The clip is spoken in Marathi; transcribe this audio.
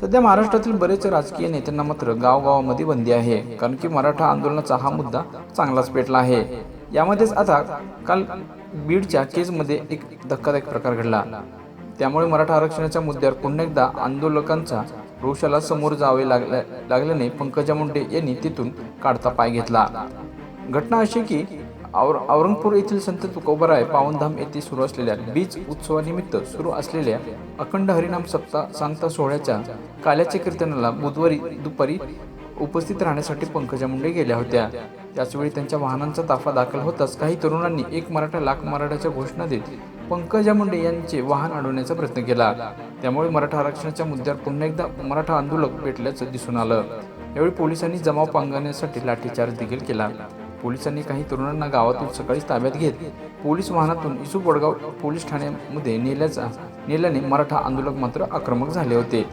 सध्या महाराष्ट्रातील बरेच राजकीय नेत्यांना मात्र गावगावामध्ये बंदी आहे. कारण की मराठा आंदोलनाचा हा मुद्दा चांगलाच पेटला आहे. यामध्येच आता काल बीडच्या केसमध्ये एक धक्कादायक प्रकार घडला. त्यामुळे मराठा आरक्षणाच्या मुद्द्यावर पुन्हा एकदा आंदोलकांचा रोषाला समोर जावे लागल्या लागल्याने पंकजा मुंडे यांनी तिथून काढता पाय घेतला. घटना अशी की और औरंगपूर येथील संत तुकोबराय पावनधाम येथे सुरू असलेल्या बीज उत्सवानिमित्त सुरू असलेल्या अखंड हरिनाम सप्ताह सांगता सोहळ्याच्या काल्याच्या कीर्तनाला बुधवारी दुपारी उपस्थित राहण्यासाठी पंकजा मुंडे गेल्या होत्या. त्याचवेळी त्यांच्या वाहनांचा ताफा दाखल होताच काही तरुणांनी एक मराठा लाख मराठाच्या घोषणा देत पंकजा मुंडे यांचे वाहन अडवण्याचा प्रयत्न केला. त्यामुळे मराठा आरक्षणाच्या मुद्द्यावर पुन्हा एकदा मराठा आंदोलक पेटल्याचं दिसून आलं. यावेळी पोलिसांनी जमाव पांगवण्यासाठी लाठीचार्ज देखील केला. पोलिसांनी काही तरुणांना गावातून सकाळीच ताब्यात घेत पोलीस वाहनातून इसू बोडगाव पोलीस ठाण्यामध्ये नेल्याचा नेल्याने मराठा आंदोलक मात्र आक्रमक झाले होते.